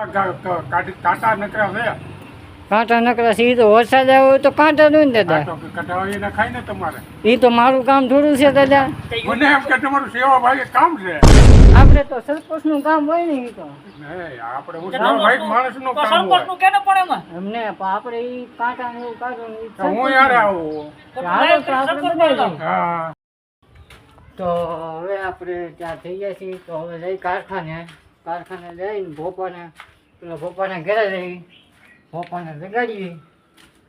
કાંટા નકરા છે કાંટા નકરા છે ઈ તો વરસાદ આવ્યો તો કાંટા ને દાદા. કાંટો ને ખાય ને તમારે? એ તો મારું કામ થોડું છે દાદા. મને એમ કે તમારું સેવા ભાઈ કામ છે. આપણે તો સરપંચનું કામ હોય ને એ તો. આપણે હું સેવા ભાઈ માણસનું તો કામ હોય સરપંચનું કેને પણ એમાં? એમને આપણે ઈ કાંટા ને એવું કાઢવાનું હું યાર આવું. હાલો તો આપણે સરપંચ બનાવી બોલાવો. દઈએ. હા. તો હવે આપણે ત્યાં થઈ ગયા છીએ તો હવે જઈ કારખાને. કારખાને જઈને ભોપાને, પેલા ભોપાને ઘરે જઈ ભોપાને જગાડીએ.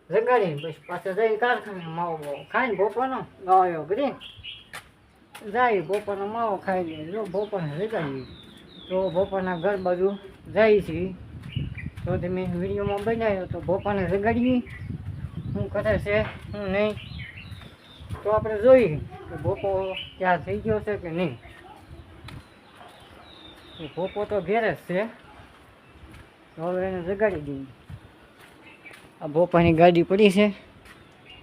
જગાડી પછી પાછા જઈને કારખાને માવો બાવો ખાઈને ભોપાનો ગાયો કરી જાય ભોપાનો માવો ખાઈ લે, જો ભોપાને જગાડીએ. તો ભોપાના ઘર બાજુ જાય છે. તો તમે વિડીયોમાં બનાવ્યો તો ભોપાને જગાડીએ. શું કરે છે, શું નહીં. તો આપણે જોઈએ કે ભોપો ત્યાં થઈ ગયો છે કે નહીં. ભોપો તો ઘેરે જ છે. હવે એને જગાડી દઈએ. આ ભોપાની ગાડી પડી છે.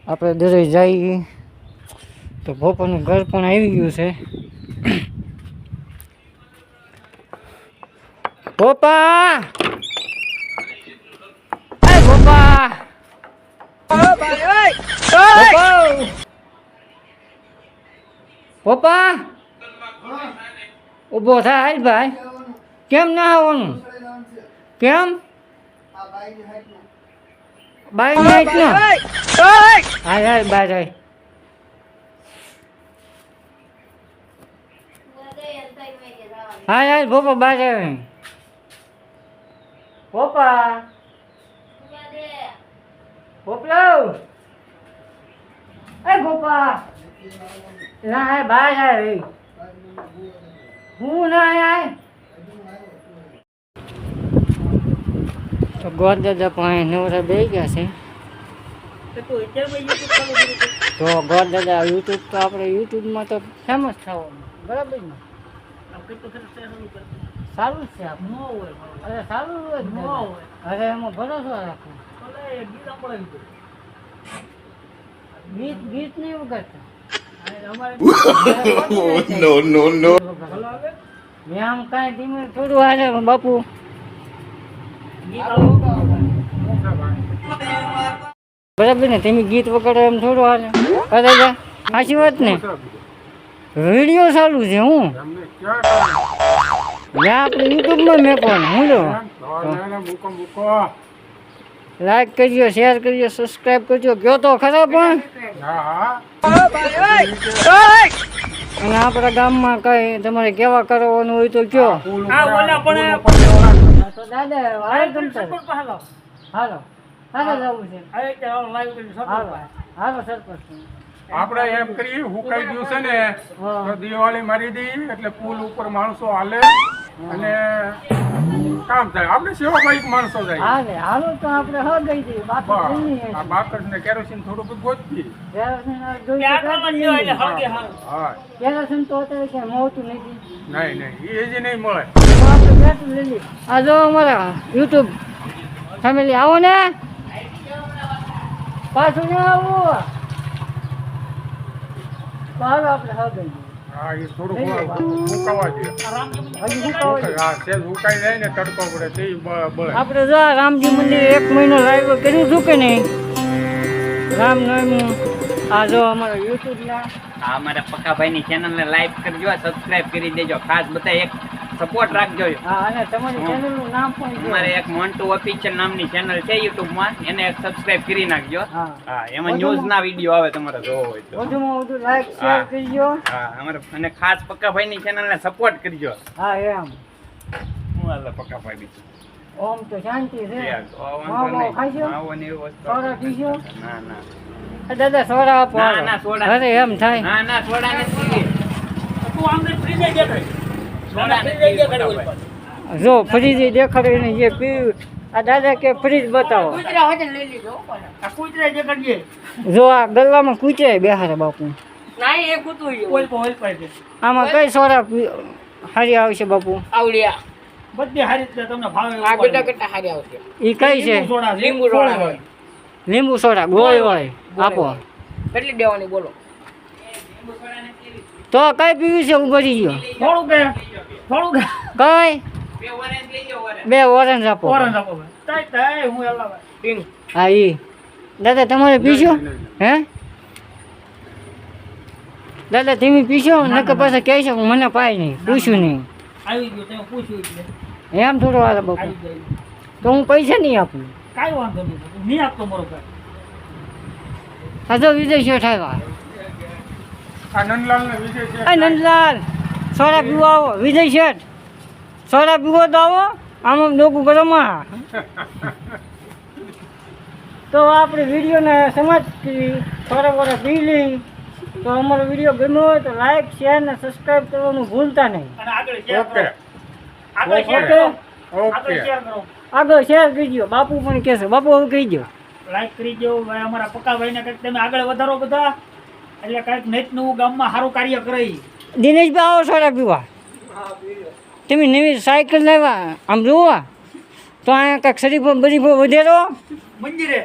આપણે દરે જઈએ. તો ભોપાનું ઘર પણ આવી ગયું છે. ભોપા! ભોપા! ભોપા! ઊભો થાય ભાઈ. કેમ ના આવવાનું કેમ બાઈ નાઈટ ના હાલ હાલ બાય હાલ હાલ હાલ ભોપા બાય આવે ભોપા ભોપલો એ ભોપા ના હે બાય હાલ હું ના આય તો ગોદ દાદા પાસે નવરા બે ગયા છે. તો તું અત્યારમાં YouTube ચાલુ કર્યું છે. તો ગોદ દાદા યુટ્યુબ તો આપણે યુટ્યુબમાં તો ફેમસ થવાનું બરાબર ને. સારું જ છે અરે સારું હોય. અરે એમાં ભરોસો રાખો. ગીત ગીત નહીં વગાડતા. નો નો નો મેં આમ કાંઈ ધીમે થોડું હાલે બાપુ બરાબર ને, તમે ગીત વગાડો એમ થોડું હાલે. અરે જા, સાચી વાત ને? વીડિયો ચાલુ છે, હું? આપણે યુટ્યુબમાં મેકવાનું, હું લો મૂકો મૂકો લાઈક કરજો શેર કરજો સબસ્ક્રાઈબ કરજો. ગયો તો ખરા પણ? હા હા. અને આપણા ગામમાં કઈ તમારે કેવા કરવાનું હોય તો કયો? દાદા પાસે લાવો. હાલો. હાલો. જવું છે. હાલો. સરપંચ આપણે એમ કરીએ હુકાઈ ગયું છે ને તો દિવાળી મારી દી એટલે પુલ ઉપર માણસો હાલે. અને કામ થાય. આપણે સેવાભાવી માણસો જાય હાલે હાલો તો આપણે હ ગઈ દઈએ. બાકી નહીં આ બાકર ને કેરોસીન થોડું બધું ગોતવી કેરોસીન તો અત્યારે ક્યાંય મોતું નથી. નહીં નહીં. એ જ નહીં મળે. આ જો અમારા યુટ્યુબ ફેમિલી આવો ને. પાછું ના આવું. હાલો આપણે હ ગઈ દઈએ. હા એ થોડું હુકાવા જોઈએ. આ રામજી મંદિર હજી હુકાવા દઈએ. હા સેજ હુકાઈ જાય ને તડકો પડે તે બળે. આપણે જો રામજી મંદિર એક મહિનો લાઈવ કર્યું હતું કે નહીં? રામનવમી આ જો અમારા યુટ્યુબના આ અમારા પક્કાભાઈની ચેનલને લાઈક કરજો સબસ્ક્રાઇબ કરી દેજો. ખાસ બધા એક સપોર્ટ રાખજો. હા અને તમારી ચેનલનું નામ પણ મારે એક મોન્ટુ ઓફિશિયલ નામની ચેનલ છે યુટ્યુબમાં એને એક સબસ્ક્રાઇબ કરી નાખજો. હા. એમાં ન્યૂઝ ના વીડિયો આવે તમારે જોવો હોય તો. વધુમાં વધુ લાઈક શેર કરજો. હા અમારે અને ખાસ પક્કાભાઈની ચેનલને સપોર્ટ કરજો. હા એમ. હું આલે પક્કા ભાઈ બીજું ઓમ તો શાંતિ છે? માવો ને એવું વસ્તુ? ના ના. દાદા સોડા આપો. ના, ના, સોડા. અરે એમ થાય. ના ના સોડા નથી. તું આમને ફ્રીજે દેખાય. જો ફ્રીજ દેખાડીને જે પીવું. આ દાદા કે ફ્રીજ બતાવો. જે આ ગલ્લામાં કૂચે બેહારે બાપુ. આમાં કઈ સોરા હારી આવશે બાપુ? આવડિયા. બધી હારી તમને ભાવે એવું પડે. ઈ કઈ છે? લીંબુ સોડા, લીંબુ સોડા હોય. લીંબુ સોડા ગોળ હોય. આપો. કેટલી દેવાની બોલો? તો કઈ પીવી છે? ઉભરી ગયો. થોડું કે થોડું કઈ? બે ઓરેન્જ લઈ જાઓ ઓરેન્જ બે ઓરેન્જ આપો. ઓરેન્જ આપો તાય તાય હું એલા પિંક. હા ઈ. દાદા તમારે પીશો? હે? દાદા તમે પીશો? નકર પાછા કહેશો મને પાય નહીં પૂછ્યું નહીં. આવી ગયું તમે પૂછ્યું એમ થોડો હાલે બાપુ. તો હું પૈસા નહીં આપું. કાંઈ વાંધો નહીં હું નહીં આપતો મારો ભાઈ. આ વિજય શેઠ આવ્યા. આ છે આ નંદલાલ. સોડા પીવો આવો વિજય શેઠ. સોડા પીવો તો આવો આમ આમ ડોકું કરો માં તો આપણે વિડીયોને સમાજ કરી. થોડા થોડા પી લઈ તો અમારો વીડિયો ગમ્યો હોય તો લાઈક શેર ને સબસ્ક્રાઈબ કરવાનું ભૂલતા નહીં. આગળ શેર ઓકે ઓકે. આગળ શેર કરો. આગળ શેર કરી. દો બાપુ પણ કહેશે બાપુ હવે કહી દો લાઈક કરી દો ભાઈ અમારા પક્કાભાઈને કંઈક તમે આગળ વધારો બધા. એટલે કંઈક નેટ ગામમાં સારું કાર્ય કરે ઈ. દિનેશભાઈ આવો સોડા પીવા. તમે નવી સાયકલ લેવા આમ જોવા. તો અહીંયા કાંઈક શરીફ બરીફો વધેરો મંદિરે.